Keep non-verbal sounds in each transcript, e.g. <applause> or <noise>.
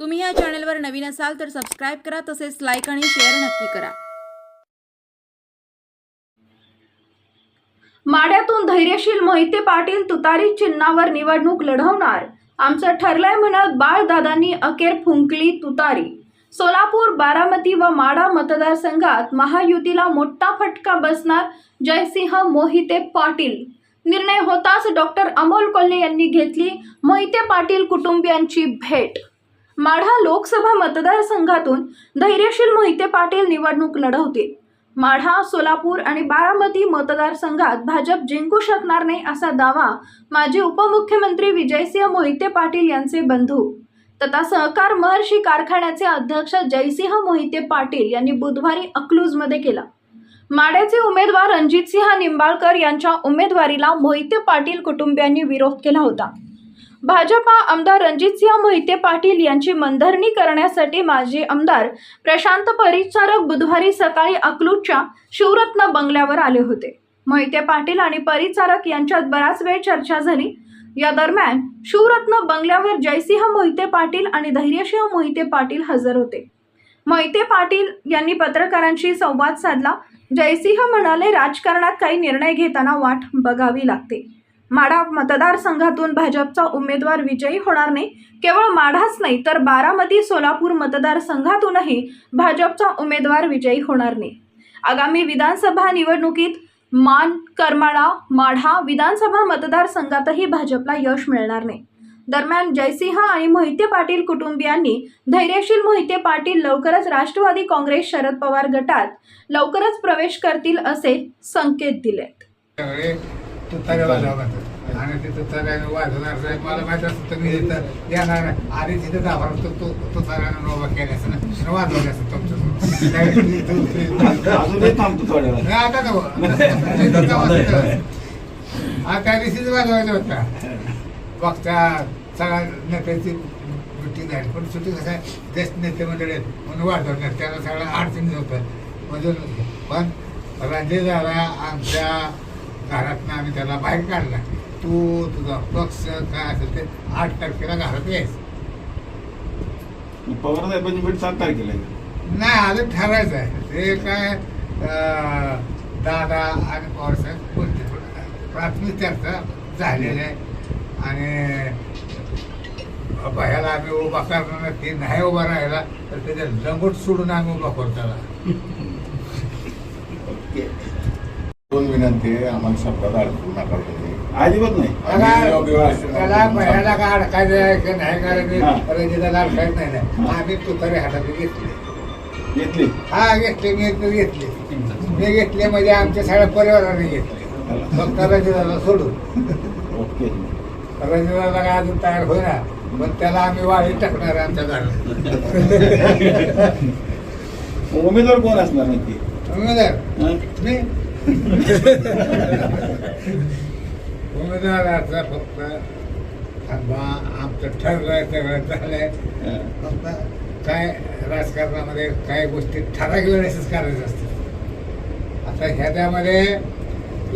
तुम्ही या चॅनलवर नवीन असाल तर सबस्क्राईब करा तसेच लाईक आणि शेअर नक्की करा. माड्यातून धैर्यशील मोहिते पाटील तुतारी चिन्हावर निवडणूक लढवणार. आमचं ठरलंय म्हणत बाळदादांनी अखेर फुंकली तुतारी. सोलापूर बारामती व माडा मतदारसंघात महायुतीला मोठा फटका बसणार जयसिंह मोहिते पाटील. निर्णय होताच डॉक्टर अमोल कोल्हे यांनी घेतली मोहिते पाटील कुटुंबियांची भेट. माढा लोकसभा मतदारसंघातून धैर्यशील मोहिते पाटील निवडणूक लढवतील. माढा सोलापूर आणि बारामती मतदारसंघात भाजप जिंकू शकणार नाही असा दावा माजी उपमुख्यमंत्री विजयसिंह मोहिते पाटील यांचे बंधू. तथा सहकार महर्षी कारखान्याचे अध्यक्ष जयसिंह मोहिते पाटील यांनी बुधवारी अकलूजमध्ये केला. माड्याचे उमेदवार रणजितसिंह निंबाळकर यांच्या उमेदवारीला मोहिते पाटील कुटुंबियांनी विरोध केला होता. भाजपा आमदार रणजितसिंह मोहिते पाटील यांची मनधरणी करण्यासाठी माजी आमदार प्रशांत परिचारक बुधवारी सकाळी अकलूजच्या शिवरत्न बंगल्यावर आले होते. मोहिते पाटील आणि परिचारक यांच्यात बराच वेळ चर्चा झाली. या दरम्यान शिवरत्न बंगल्यावर जयसिंह मोहिते पाटील आणि धैर्यसिंह मोहिते पाटील हजर होते. मोहिते पाटील यांनी पत्रकारांशी संवाद साधला. जयसिंह म्हणाले राजकारणात काही निर्णय घेताना वाट बघावी लागते. माढा मतदारसंघातून भाजपचा उमेदवार विजयी होणार नाही. केवळ माढाच नाही तर बारामती सोलापूर मतदारसंघातूनही भाजपचा उमेदवार विजयी होणार नाही. आगामी विधानसभा निवडणुकीत मान करमाळा माढा विधानसभा मतदारसंघातही भाजपला यश मिळणार नाही. दरम्यान जयसिंह आणि मोहिते पाटील कुटुंबियांनी धैर्यशील मोहिते पाटील लवकरच राष्ट्रवादी काँग्रेस शरद पवार गटात लवकरच प्रवेश करतील असे संकेत दिलेत. आणि ते तुताऱ्याने वाजवणार साहेब मला माहीत असतं इथं येणार आणि तिथं तो तो तुताऱ्यानं ना. वाजवलं तुमचं. आता नको. इथं वाजवलं. हा त्या दिवशीच वाजवायचा होता. बघता सगळ्या नेत्याची मिटिंग झाली पण सुटी कसं नेते मंडळी आहेत म्हणून वाजवणार. त्याला सगळ्या अडचणी होतं म्हणजे. पण रणजित झाला आमच्या घरातनं आम्ही त्याला बाहेर काढला? तू तुझा पक्ष काय असेल ते आठ तारखेला घरात यायचं पवार साहेबांची भेट सात तारखेला. नाही अजून ठरायचं आहे. ते काय दादा आणि पवारसाहेब बोलते पण प्राथमिक चर्चा झालेली आहे. आणि भयाला आम्ही उभा करणार ते नाही उभा राहिला तर त्याच्या लंगोट सोडून आम्ही उभा करू त्याला. दोन विनंती आहे आम्हाला शब्दात अडकू नका. अजिबात नाही. काय अडकायचं की नाही. करायचं रंजिताला अडकायचं नाही ना आम्ही तुतारी हातात घेतली. घेतली. हा घेतली मी तर घेतली. मी घेतली म्हणजे आमच्या सगळ्या परिवाराने घेतली. फक्त रंजिताला सोडून. ओके. रंजिताला काय अजून तयार होईना पण त्याला आम्ही वाळी टाकणार आहे आमच्या घरात. <laughs> उमेदवार कोण असणार नक्की? उमेदवार? मी? उमेदवाराचा फक्त आमचं ठरलंय सगळं झालंय. फक्त काय राजकारणामध्ये काही गोष्टी ठराविक वेळेसच करायचं असतात आता ह्याच्यामध्ये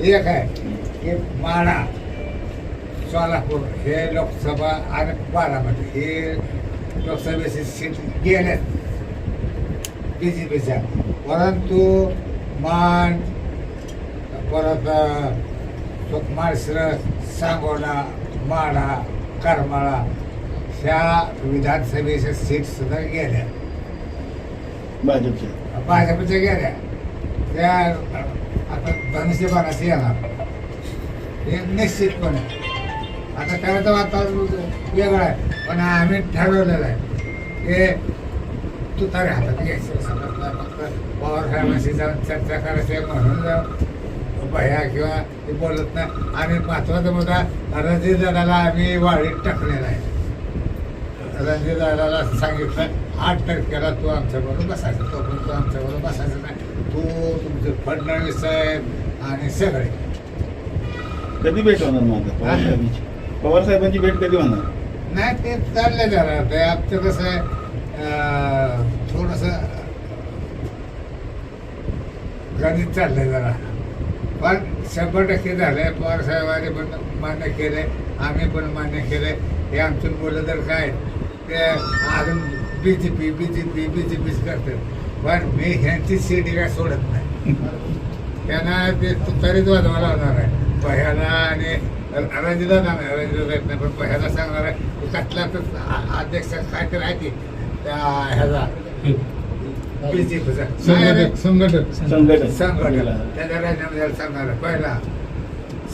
एक आहे की माडा सोलापूर हे लोकसभा आणि बारामती हे लोकसभेची सीट गेल्यात बी जे पीच्या परंतु मान परत माळशिरस सांगोला माढा करमाळा ह्या विधानसभेच्या सीट सुद्धा गेल्या. भाजपचे. भाजपच्या गेल्या. त्या आता धनुष्यबाणाशी येणार. हे निश्चितपणे. आता त्याला तर वातावरण वेगळं आहे पण आम्ही ठरवलेलं आहे. हे तुतारे हातात घ्यायचं. फक्त पवार साहेबांशी जाऊन चर्चा करायची म्हणून जाऊन भया किंवा ते बोलत नाही. आणि महत्त्वाचा मुद्दा रणजित दादाला आम्ही वाढीत टाकलेला आहे. रणजित दादाला सांगितलं आठ तारखेला तू आमच्याबरोबर बसायचं. तो पण तू आमच्याबरोबर बसायचं नाही. तू तुमचे फडणवीस साहेब आणि सगळे. कधी भेट होणार माझं पवार साहेबांची? भेट कधी होणार? नाही ते चाललं जरा. ते आमचं कसं आहे थोडंसं गणित चाललंय जरा. पण शंभर टक्के झालं पवार पवारसाहेबांनी पण मान्य केले आम्ही पण मान्य केले हे आमची मुलं तर काय? ते अजून B J P B J P B J peach करतात. पण मी ह्यांची सीट काय सोडत नाही. त्यांना ते तरीच वाजवा लावणार आहे. पहिला आणि रंजिता नाही रंजिता येत नाही. पण पहिला सांगणार आहे की कसला तर अध्यक्ष काय तर आहे ती. त्या ह्याचा संघटक संघटक. संघटन संघटना त्याच्या राज्यामध्ये सांगणार. पहिला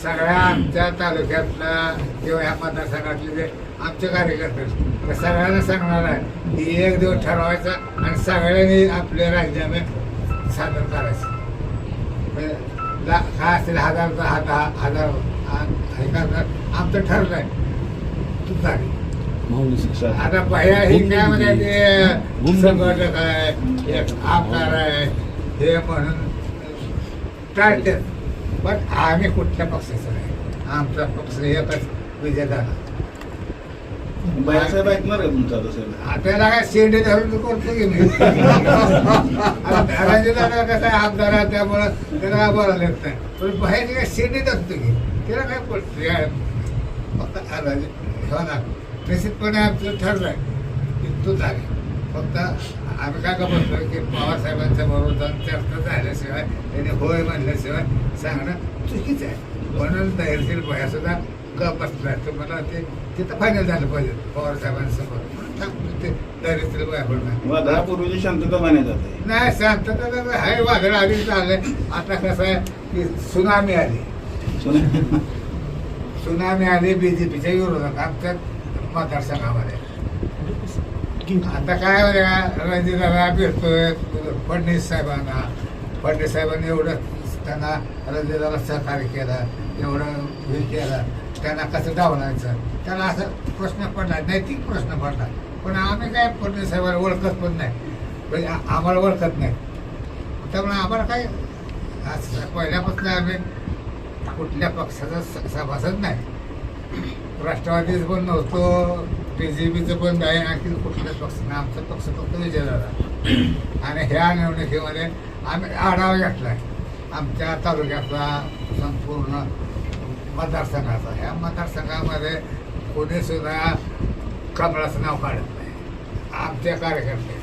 सगळ्या आमच्या तालुक्यातलं किंवा ह्या मतदारसंघातले जे आमचे कार्यकर्ते सगळ्यांना सांगणार आहे की एक दिवस ठरवायचा आणि सगळ्यांनी आपले राजीनामे सादर करायचे. म्हणजे ला- काय असेल हजार हजार हे करणार. आमचं ठरलं आहे तुतारी आता पहिल्या ही काय म्हणजे ते संघटक आहे एक आमदार आहे हे म्हणून टाळतात पण आम्ही कुठल्या पक्षाचं नाही. आमचा पक्ष एकच विजय झाला ऐकणार आहे तुमचा तसं आपल्याला काय शेंडे धरून तो करतो की मी दादा कसं आहे? आमदार आहे त्यामुळं त्याला काय बोलायला येत नाही. पण बाहेर काय शेंडे धरतो की त्याला काय पडतो फक्त हो ना. निश्चितपणे आमचं ठरलं की तू झाले फक्त आम्ही काय का बोलतो की पवारसाहेबांच्या बरोबर जाऊन चर्चा झाल्याशिवाय त्यांनी होय म्हणल्याशिवाय सांगणं चुकीचं आहे. म्हणून धैर्यशील भया सुद्धा ग बसलाय तर मला ते तिथं फायनल झालं पाहिजे पवारसाहेबांसमोर ते धैर्यशील भया पण वादळापूर्वीची शांतता मानली जाते नाही शांतता तर आहे वादळ आधी चाललंय आता कसं आहे की सुनामी आली. सुनामी आली बीजेपीच्या विरोधात. आमच्या मतदारसंघामध्ये. आता काय रणजिताला भेटतोय फडणवीस साहेबांना. फडणवीस साहेबांनी एवढं त्यांना रणजिताला सहकार्य केलं एवढं हे केलं. त्यांना कसं डावलायचं? त्याला असं प्रश्न पडला नैतिक प्रश्न पडला. पण आम्ही काय फडणवीस साहेबांना ओळखत पण नाही. म्हणजे आम्हाला ओळखत नाही. त्यामुळे आम्हाला काय पहिल्यापासून आम्ही कुठल्या पक्षाचा सभासद नाही. राष्ट्रवादीचं पण नव्हतो बी जे पीचं पण नाही आणखी कुठल्याच पक्ष नाही आमचा पक्ष फक्त विजय झाला आणि ह्या निवडणुकीमध्ये आम्ही आढावा घेतलाय आमच्या तालुक्यातला संपूर्ण मतदारसंघाचा. ह्या मतदारसंघामध्ये कोणी सुद्धा कमळाचं नाव काढत नाही. आमचे कार्यकर्ते.